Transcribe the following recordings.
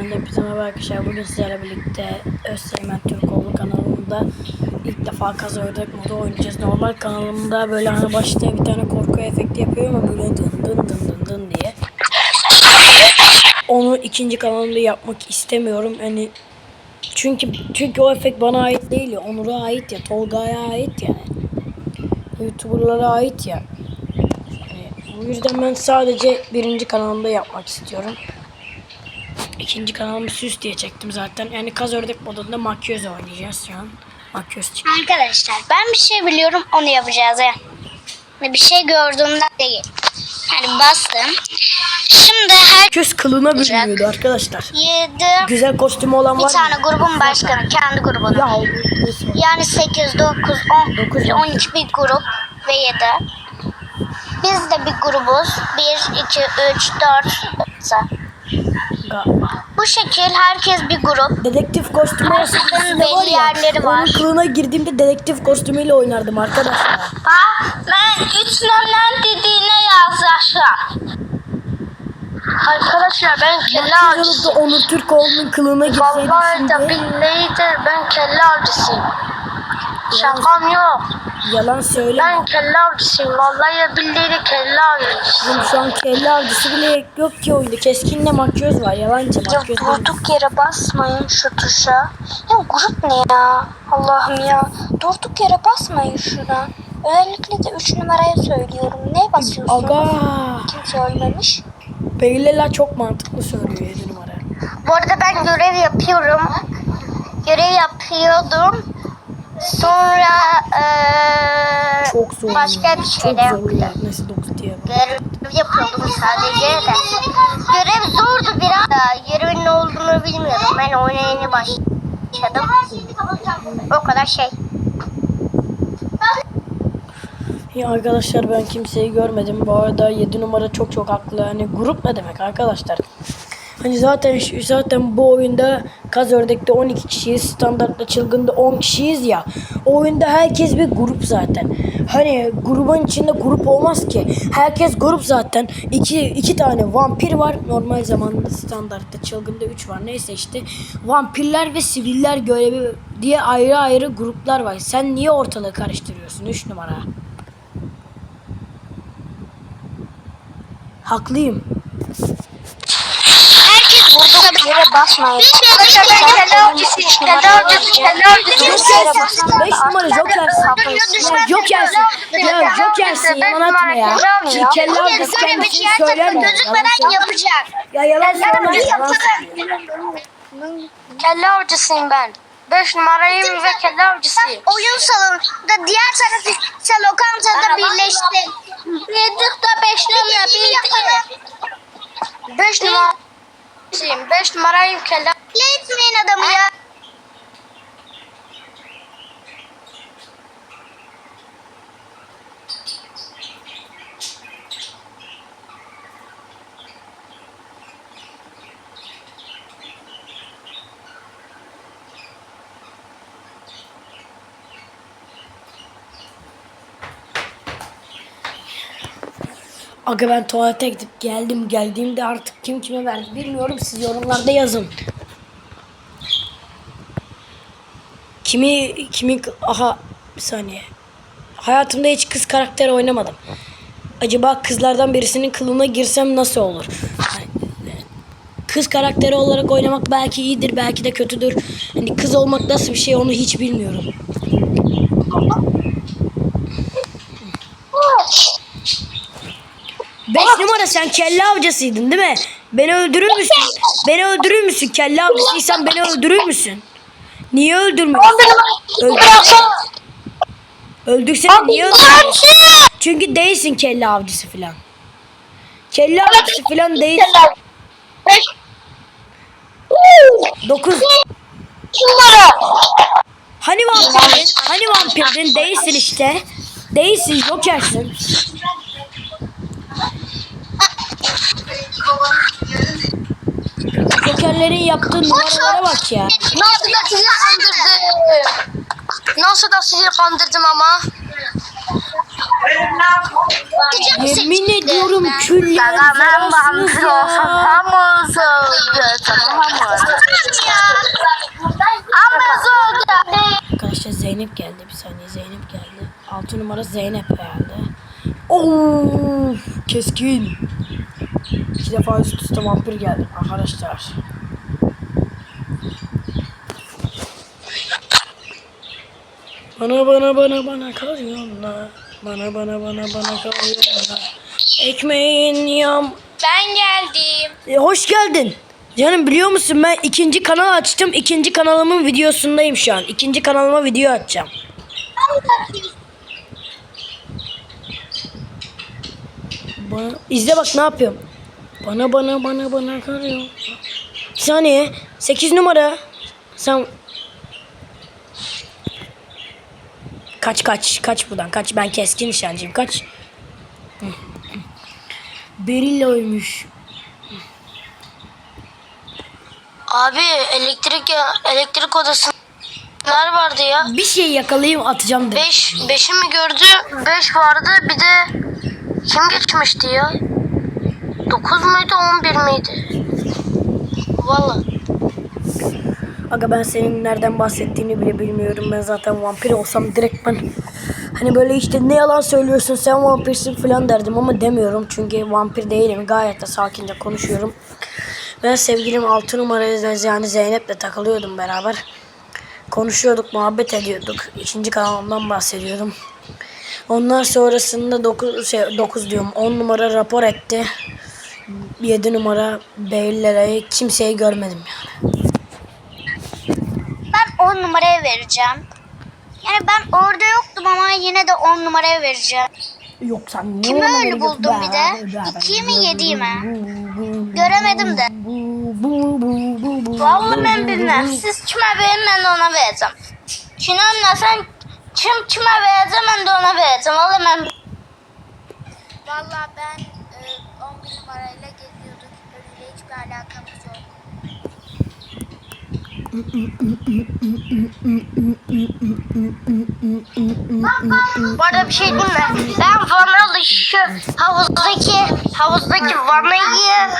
Ben de merhaba arkadaşlar. Bugün sizlerle birlikte Özseymen Türkoğlu kanalında ilk defa kazı ördek modu oynayacağız. Normal kanalımda böyle hani başta bir tane korku efekti yapıyorum ama böyle dın dın dın dın dın diye. Onu ikinci kanalımda yapmak istemiyorum. Hani çünkü çünkü o efekt bana ait değil ya. Onur'a ait ya. Tolga'ya ait yani. YouTuber'lara ait ya. Yani bu yüzden ben sadece birinci kanalımda yapmak istiyorum. İkinci kanalımı süs diye çektim zaten. Yani kaz ördek modunda makyöz oynayacağız şu an. Makyöz çıktı. Arkadaşlar ben bir şey biliyorum onu yapacağız ya. Bir şey gördüğümden değil. Yani bastım. Şimdi her Makyöz kılına bürünüyordu arkadaşlar. yedi Güzel kostümü olan bir var mı? tane grubun başkanı kendi grubunu. Ya. Yani 8, 9, 10, Dokuz, 12 bir grup ve 7. Biz de bir grubuz. 1, 2, 3, 4. Bu şekil herkes bir grup. Dedektif kostümü Herkesin var ya. belli yerleri var. Onun kılına girdiğimde dedektif kostümüyle oynardım arkadaşlar. Ben üç nömrem dediğine yazmışım. Arkadaşlar ben kelle Makyöz avcısı. olup da Onur Türkoğlu'nun kılığına girseydim Vallahi şimdi billahi de ben kelle avcısıyım. Şakam yok. yalan söyleme. Ben kelle avcısıyım. Vallahi billahi kelle avcısıyım. Oğlum Şu an kelle avcısı bile yok ki oyunda. Keskinle makyöz var. Yalancı Ya makyöz değil. durduk yere basmayın şu tuşa. Ya grup ne ya? Allah'ım ya. Durduk yere basmayın şuna. Özellikle de 3 numaraya söylüyorum. Ne basıyorsun? Aga. Kimse ölmemiş. Beylela çok mantıklı söylüyor 7 numara. Bu arada ben görev yapıyorum. Görev yapıyordum. Sonra eee, Çok zor. başka bir zor yapıyordum. ya. Neyse 9 diye. Görev yapıyordum sadece de. Görev zordu biraz da. Görevin ne olduğunu bilmiyordum. Ben oyuna yeni başladım. O kadar şey. Ya arkadaşlar ben kimseyi görmedim. Bu arada 7 numara çok çok haklı. Hani grup ne demek arkadaşlar? Hani zaten zaten bu oyunda kaz ördekte 12 kişiyiz. Standartta çılgında 10 kişiyiz ya. O oyunda herkes bir grup zaten. Hani grubun içinde grup olmaz ki. Herkes grup zaten. İki, iki tane vampir var. Normal zamanda standartta çılgında 3 var. Neyse işte. Vampirler ve siviller görevi diye ayrı ayrı gruplar var. Sen niye ortalığı karıştırıyorsun 3 numara? Haklıyım. Yere basmayın. 5 numara Joker'sin. Ya Joker'sin. Ya Joker'sin yalan atma ya. Şimdi kelle avcısı kendisini söyler mi? Söyle- yapacak. Ya yalan söyleme. Kelle avcısıyım ben. 5 numarayım ve kelle avcısıyım. Oyun salonunda diğer tarafı lokantada birleşti. Yedik de beş numara birlikte. 5 numarayım. 5 numarayım kelle etmeyin adamı ya. Aga ben tuvalete gidip geldim. Geldiğimde artık kim kime verdi bilmiyorum. Siz yorumlarda yazın. Kimi kimi aha bir saniye. Hayatımda hiç kız karakteri oynamadım. Acaba kızlardan birisinin kılına girsem nasıl olur? Kız karakteri olarak oynamak belki iyidir, belki de kötüdür. Hani kız olmak nasıl bir şey onu hiç bilmiyorum. Beş numara sen kelle avcısıydın değil mi? Beni öldürür müsün? Beni öldürür müsün? Kelle avcısıysan beni öldürür müsün? Niye öldürmüyorsun? Öldür. Öldürsene niye öldürmüyorsun? Çünkü değilsin kelle avcısı falan. Kelle avcısı falan değilsin. 9 numara. Hani vampirdin? Hani vampirdin? Değilsin işte. Değilsin, jokersin. Jokerlerin yaptığı numaralara bak ya. Nasıl da sizi kandırdım. Nasıl da sizi kandırdım ama. Yemin ediyorum vampir zararsınız ya. Hamuz oldu. Tamam hamuz. Oldu. Arkadaşlar Zeynep geldi. Bir saniye Zeynep geldi. 6 numara Zeynep geldi. Oo, keskin. İki defa üst üste vampir geldi arkadaşlar. Bana bana bana bana kalıyorlar. Bana bana bana bana kalıyorlar. Ekmeğin yam. Ben geldim. E, hoş geldin. Canım biliyor musun ben ikinci kanal açtım. İkinci kanalımın videosundayım şu an. İkinci kanalıma video açacağım. Bana, izle bak ne yapıyorum. Bana bana bana bana karıyor. Bir saniye. 8 numara. Sen Kaç kaç kaç buradan kaç ben keskin nişancıyım kaç. Berilla ölmüş. Abi elektrik elektrik odası neler vardı ya? Bir şey yakalayayım atacağım direkt. 5 5'i mi gördü? 5 vardı. Bir de kim geçmişti ya? 9 muydu 11 miydi? Valla. Aga ben senin nereden bahsettiğini bile bilmiyorum. Ben zaten vampir olsam direkt ben hani böyle işte ne yalan söylüyorsun sen vampirsin falan derdim ama demiyorum. Çünkü vampir değilim. Gayet de sakince konuşuyorum. Ben sevgilim 6 numarayla yani Zeynep'le takılıyordum beraber. Konuşuyorduk, muhabbet ediyorduk. İkinci kanalımdan bahsediyorum. Ondan sonrasında 9 şey 9 diyorum 10 numara rapor etti. 7 numara Beylera'yı kimseyi görmedim yani. Ben 10 numaraya vereceğim. Yani ben orada yoktum ama yine de 10 numaraya vereceğim. Yok sen ne Kimi öyle buldun bir de? Be, be, be, İkiyi mi, be, yediyi mi? bu, bu, Göremedim de. Vallahi ben bilmem. Siz kime verin ben de ona vereceğim. Şinanla sen kim kime vereceğim ben de ona vereceğim. Vallahi ben Valla ben e, 11 numarayla geziyorduk. Ölüyle hiçbir alakamız yok. Bu arada bir şey diyeyim mi? Ben vanalı şu havuzdaki havuzdaki vanayı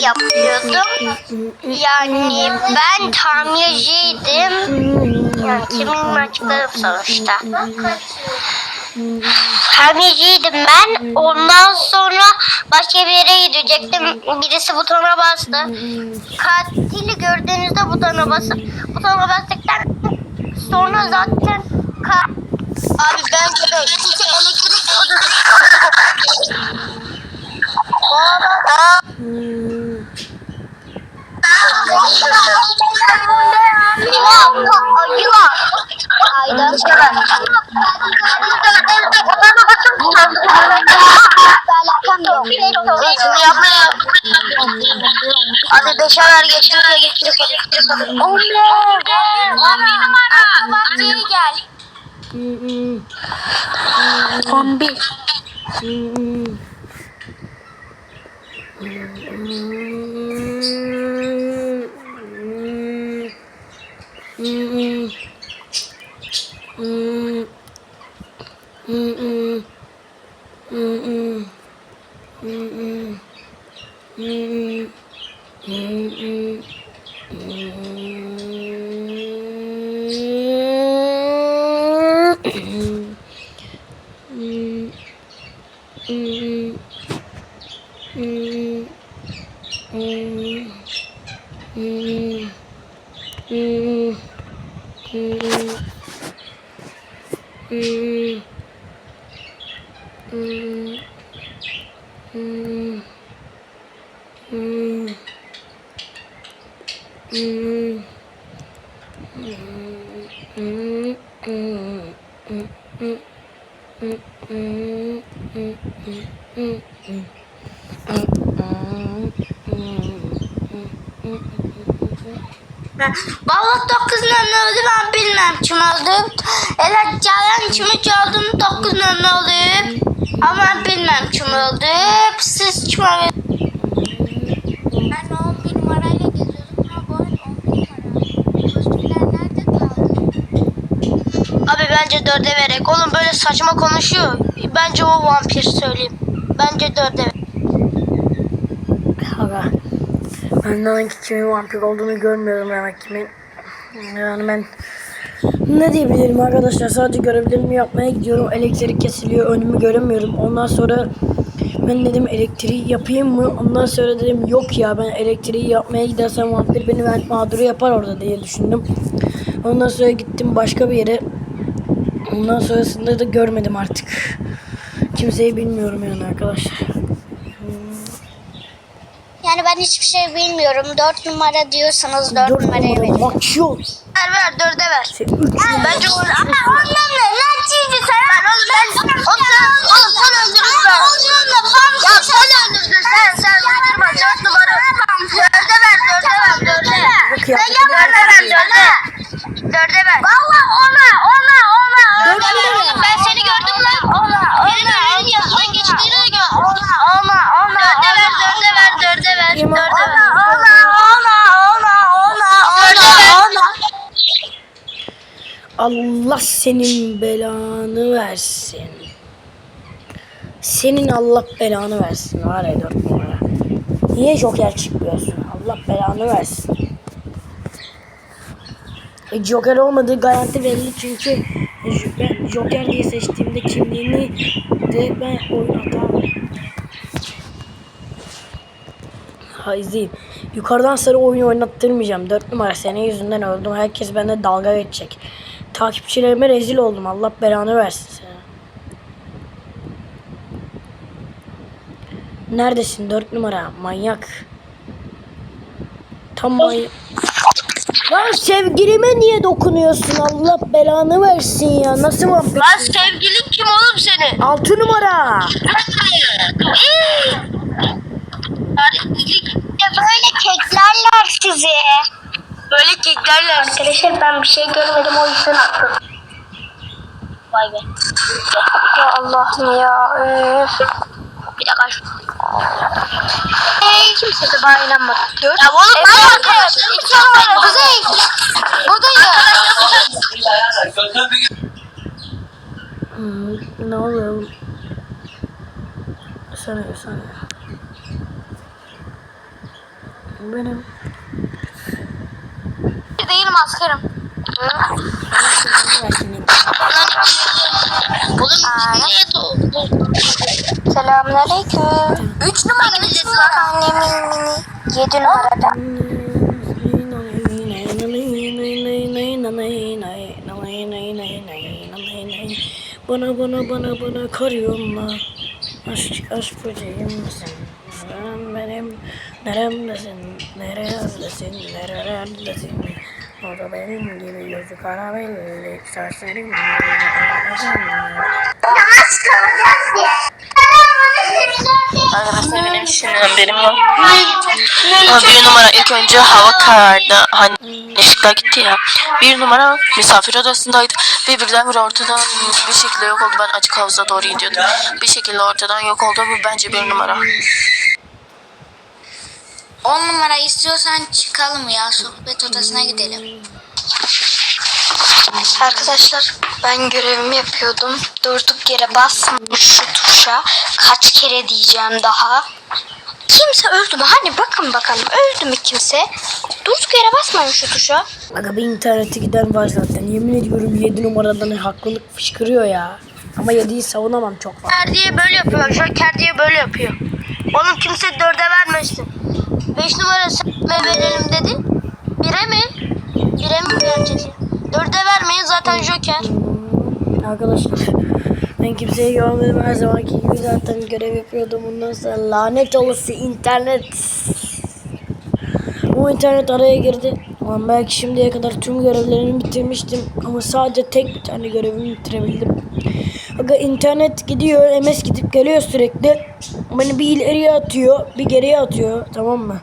yapıyordum. Yani ben tamirciydim. Yani kimin maçlarım sonuçta. Tamirciydim ben. Ondan sonra başka bir yere gidecektim. Birisi butona bastı. Katili gördüğünüzde butona basıp butona bastıktan sonra zaten ka- Abi bence de çünkü elektrik odası alakam yok. Zeytin yapma ya. Hadi beşe ver geçtir ya geçtir. Oğlum. Benim gel. Kombi. Mm-mm. Mm-mm hmm, hmm, hmm, hmm, hmm, hmm, hmm, hmm. Ben Vallahi dokuzun önüne ben bilmem kim oldum. Evet cevap kim oldum dokuzun önüne oldum. Ama bilmem kim oldum. Siz kim oldum? Bence dörde vererek. Oğlum böyle saçma konuşuyor. Bence o vampir söyleyeyim. Bence dörde ver. Aga. Ben hangi kimin vampir olduğunu görmüyorum demek kimin. Yani ben ne diyebilirim arkadaşlar sadece görevlerimi yapmaya gidiyorum elektrik kesiliyor önümü göremiyorum ondan sonra ben dedim elektriği yapayım mı ondan sonra dedim yok ya ben elektriği yapmaya gidersem vampir beni ben mağduru yapar orada diye düşündüm ondan sonra gittim başka bir yere ondan sonrasında da görmedim artık kimseyi bilmiyorum yani arkadaşlar Yani ben hiçbir şey bilmiyorum. Dört numara diyorsanız dört, Dört numaraya verin. aksiyon Ver ver dörde ver. Sen üç numara Bence o... Ama ondan ne? Lan çiğdi sen. Ben oğlum ben... Oğlum sen, oğlum sen öldürdün ben. Ya sen öldürdün sen. Sen uydurma. Dört numara. Dörde ver dörde ver dörde. Sen gel dörde ver dörde. Dörde ver. Valla ona. Dörde ver oğlum ben seni gördüm lan. Ona ona. Benim önümün yanından geçtiğini de gördüm. Ona ona ona. Dörde ver dörde ver dörde ver. Yemin- Dörde ver. Ona ona ona ona ona ona. Allah senin belanı versin. Senin Allah belanı versin var ya dört numara. Niye Joker çıkmıyorsun? Allah belanı versin. E, Joker olmadığı garanti belli çünkü ben Joker diye seçtiğimde kimliğini direkt ben oynatamam. Hayziyim. Yukarıdan sarı oyunu oynattırmayacağım. Dört numara senin yüzünden öldüm. Herkes bende dalga geçecek. Takipçilerime rezil oldum. Allah belanı versin seni. Neredesin dört numara? Manyak. Tam manyak. Lan sevgilime niye dokunuyorsun? Allah belanı versin ya. Nasıl vampir? Lan sevgilin kim oğlum senin? Altı numara. Ya böyle keklerler sizi. Böyle keklerler. Arkadaşlar ben bir şey görmedim o yüzden attım. Vay be. Ya Allah'ım ya. Öf. Bir dakika. şu- Kimse de bana inanmadı. Gör. Ya oğlum ne arkadaşlar? İki numara. Kuzey. Buradayım. Hmm, ne oluyor? Sana sana. Benim. Değilim askerim. Oğlum niye doğdu? Selamünaleyküm. Üç numara. Üç numara. Annemin mini. Yedi numarada. Bana bana bana bana kar yolla. Aşk aşk böceğim misin? Nerem benim neremdesin? Nerelerdesin? Nerelerdesin? O da benim gibi gözü kara belli. Serserim Arkadaşlar benim şimdi haberim yok. Ama bir numara ilk önce hava karardı. Hani ışıklar gitti ya. Bir numara misafir odasındaydı. Ve birdenbire ortadan bir şekilde yok oldu. Ben açık havuza doğru gidiyordum. Bir şekilde ortadan yok oldu. Bu bence bir numara. On numara istiyorsan çıkalım ya. Sohbet odasına gidelim. Arkadaşlar ben görevimi yapıyordum. Durduk yere basmamış şu tuşa. Kaç kere diyeceğim daha. Kimse öldü mü? Hani bakın bakalım öldü mü kimse? Durduk yere basmayın şu tuşa. Aga bir internete giden var zaten. Yemin ediyorum 7 numaradan haklılık fışkırıyor ya. Ama 7'yi savunamam çok fazla. Joker diye böyle yapıyor. Joker diye böyle yapıyor. Oğlum kimse dörde vermesin. Beş numara sen ve verelim dedi. Bire mi? Bire mi vereceksin? Dörde vermeyin zaten Joker. Arkadaşlar ben kimseyi görmedim her zamanki gibi zaten görev yapıyordum bundan sonra lanet olası internet bu internet araya girdi Ulan belki şimdiye kadar tüm görevlerimi bitirmiştim ama sadece tek bir tane görevimi bitirebildim Aga internet gidiyor MS gidip geliyor sürekli beni bir ileriye atıyor bir geriye atıyor tamam mı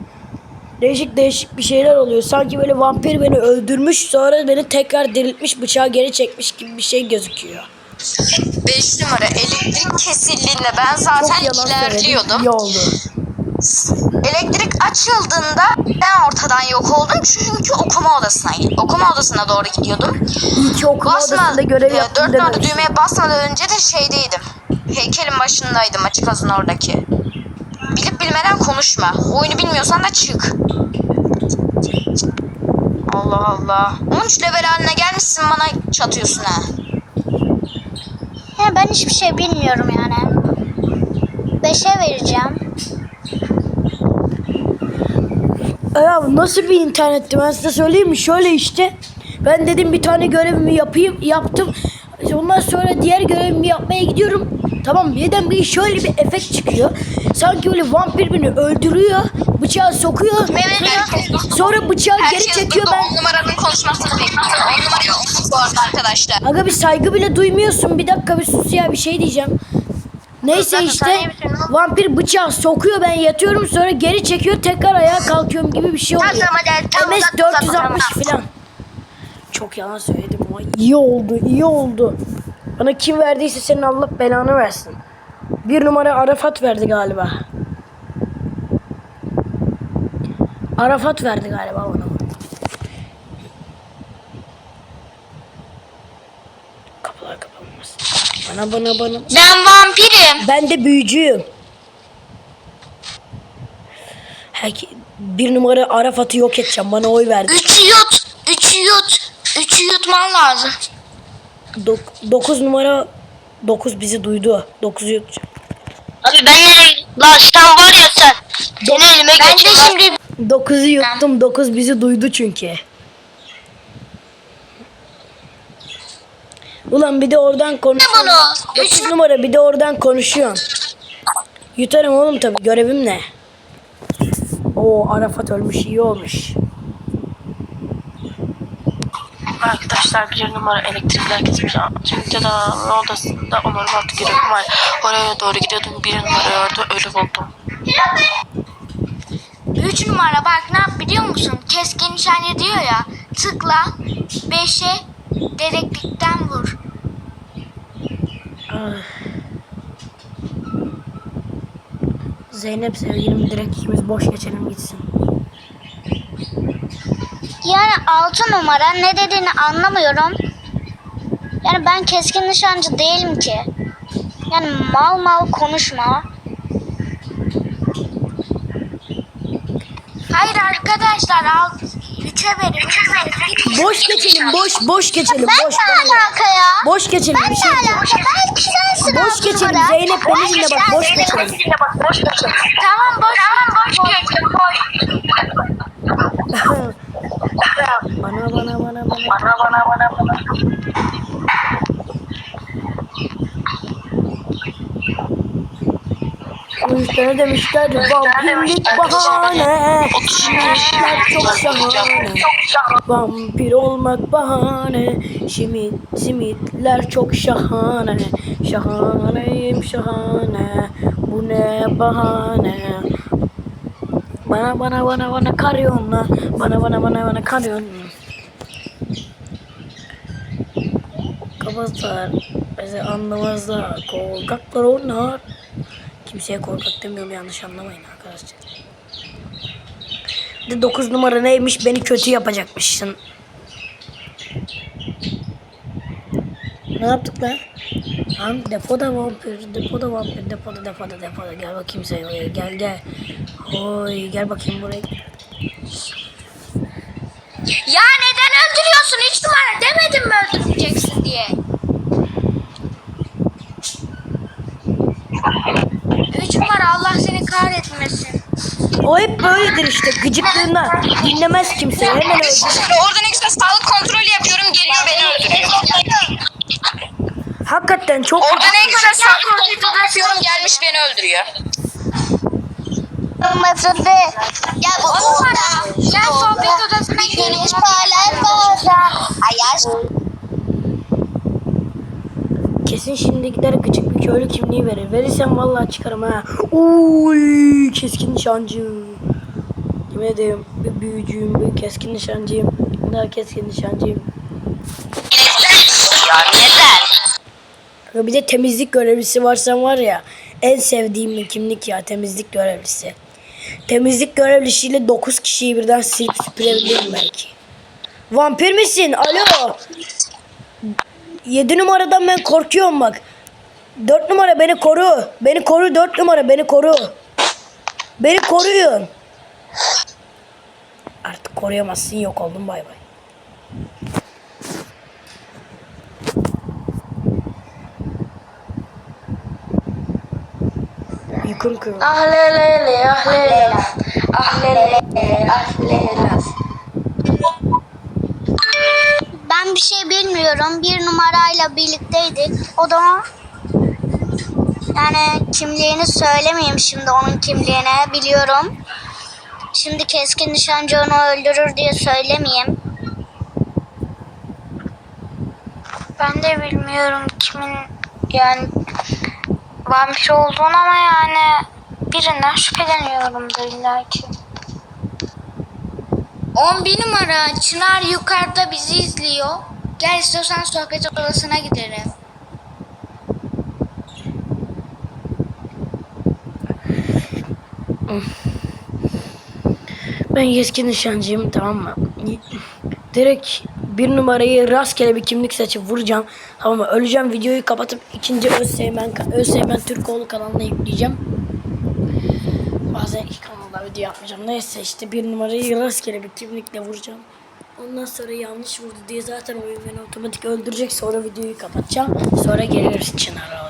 Değişik değişik bir şeyler oluyor. Sanki böyle vampir beni öldürmüş sonra beni tekrar diriltmiş bıçağı geri çekmiş gibi bir şey gözüküyor. 5 numara elektrik kesildiğinde ben Çok zaten yalan söyledim. ilerliyordum. İyi oldu. Elektrik açıldığında ben ortadan yok oldum çünkü okuma odasına okuma odasına doğru gidiyordum. İyi ki okuma Basma, odasında görev e, yaptım dört numara dememiş. düğmeye basmadan önce de şeydeydim. Heykelin başındaydım açık hazın oradaki. Bilip bilmeden konuşma. Oyunu bilmiyorsan da çık. Allah Allah. 13 level haline gelmişsin bana çatıyorsun ha. Ya ben hiçbir şey bilmiyorum yani. Beşe vereceğim. Ya nasıl bir internetti ben size söyleyeyim mi? Şöyle işte. Ben dedim bir tane görevimi yapayım. Yaptım. Ondan sonra diğer görevimi yapmaya gidiyorum. Tamam birden bir şöyle bir efekt çıkıyor. Sanki böyle vampir beni öldürüyor. Bıçağı sokuyor. Sonra, sonra bıçağı geri Herkes çekiyor ben. 10 numaranın konuşmasını bekliyor. 10 numaraya 10 bu arada arkadaşlar. Aga bir saygı bile duymuyorsun. Bir dakika bir sus ya bir şey diyeceğim. Neyse işte vampir bıçağı sokuyor ben yatıyorum sonra geri çekiyor tekrar ayağa kalkıyorum gibi bir şey oluyor. MS uzatma, uzatma, 460 tamam. falan. Çok yalan söyledim ama iyi oldu iyi oldu. Bana kim verdiyse senin Allah belanı versin. Bir numara Arafat verdi galiba. Arafat verdi galiba bana. Kapılar kapanmaz. Bana bana bana. Ben vampirim. Ben de büyücüyüm. Herke- bir numara Arafat'ı yok edeceğim. Bana oy verdi. Üçü yut. Üçü yut. Üçü yutman lazım. Dok- dokuz numara 9 bizi duydu. 9'u yutacağım. Abi ben nereye... Lan sen var ya sen. Seni elime Ben de şimdi... 9'u yuttum. 9 bizi duydu çünkü. Ulan bir de oradan konuşuyorsun. bunu? 9 numara bir de oradan konuşuyorsun. Yutarım oğlum tabii. Görevim ne? Oo Arafat ölmüş iyi olmuş. Arkadaşlar bir numara elektrikler gitmiş. Şimdi de odasında umarım artık görevim var. Oraya doğru gidiyordum. Bir numarayı orada ölü buldum. 3 numara bak ne yap biliyor musun? Keskin nişancı diyor ya. Tıkla 5'e dedektiften vur. Ah. Zeynep sevgilim direkt ikimiz boş geçelim gitsin. Yani altı numara ne dediğini anlamıyorum. Yani ben keskin nişancı değilim ki. Yani mal mal konuşma. Hayır arkadaşlar al 3'e verin. 3'e verin. Boş geçelim boş boş geçelim Ben boş. ne alaka ya? Boş geçelim bir şey Ne alaka? Belki sensin Boş altı geçelim numara. Zeynep beni dinle bak boş geçelim. Tamam boş tamam boş geçin boş. bana bana bana bana. Bu işte ne demişler? Vampirlik bahane. Şimitler çok şahane. Vampir olmak bahane. Şimit, simitler çok şahane. Şahaneyim şahane. Bu ne bahane. Bana bana bana bana karıyorlar. Bana bana bana bana karıyorlar. Kabazlar bizi anlamazlar. Korkaklar onlar. Kimseye korkak demiyorum yanlış anlamayın arkadaşlar. Bir de 9 numara neymiş beni kötü yapacakmışsın. Ne yaptık lan? Lan depoda vampir, depoda vampir, depoda depoda depoda gel bakayım sen oraya gel gel. Oy gel bakayım buraya. Ya neden öldürüyorsun 3 numara demedim mi öldüreceksin diye. 3 numara Allah seni kahretmesin. O hep böyledir işte gıcıklığından dinlemez kimse hemen öldürür. Şimdi orada ne güzel sağlık kontrolü yapıyorum geliyor beni öldürüyor. Hakikaten çok Orada ne güzel sağlık kontrolü yapıyorum gelmiş beni öldürüyor. Masada. Ya bu numara, sen sohbet odasına güneş parlar bazen. Ayar. Kesin şimdi gider gıcık bir köylü kimliği verir. Verirsem vallahi çıkarım ha. Uy keskin nişancı. Yemin ederim bir büyücüyüm, bir keskin nişancıyım. Daha keskin nişancıyım. Ve bir de temizlik görevlisi varsa var ya en sevdiğim kimlik ya temizlik görevlisi. temizlik görevlisiyle 9 kişiyi birden silip süpürebilirim belki. Vampir misin? Alo. 7 numaradan ben korkuyorum bak. 4 numara beni koru. Beni koru 4 numara beni koru. Beni koruyun. Artık koruyamazsın yok oldum bay bay. Kırıldı. Ah lelele ah leyla. Ah lelele ah leyla. Ben bir şey bilmiyorum. Bir numarayla birlikteydik. O da yani kimliğini söylemeyeyim şimdi onun kimliğini biliyorum. Şimdi keskin nişancı onu öldürür diye söylemeyeyim. Ben de bilmiyorum kimin yani vampir olduğunu ama yani birinden şüpheleniyorumdur illa ki. 11 numara Çınar yukarıda bizi izliyor. Gel istiyorsan sohbet odasına gidelim. Ben keskin nişancıyım tamam mı? Direkt bir numarayı rastgele bir kimlik seçip vuracağım. Tamam mı? Öleceğim videoyu kapatıp ikinci Özseymen, Özseymen Türkoğlu kanalına yükleyeceğim. Bazen iki kanalda video yapmayacağım. Neyse işte bir numarayı rastgele bir kimlikle vuracağım. Ondan sonra yanlış vurdu diye zaten oyun beni otomatik öldürecek. Sonra videoyu kapatacağım. Sonra geliriz Çınar'a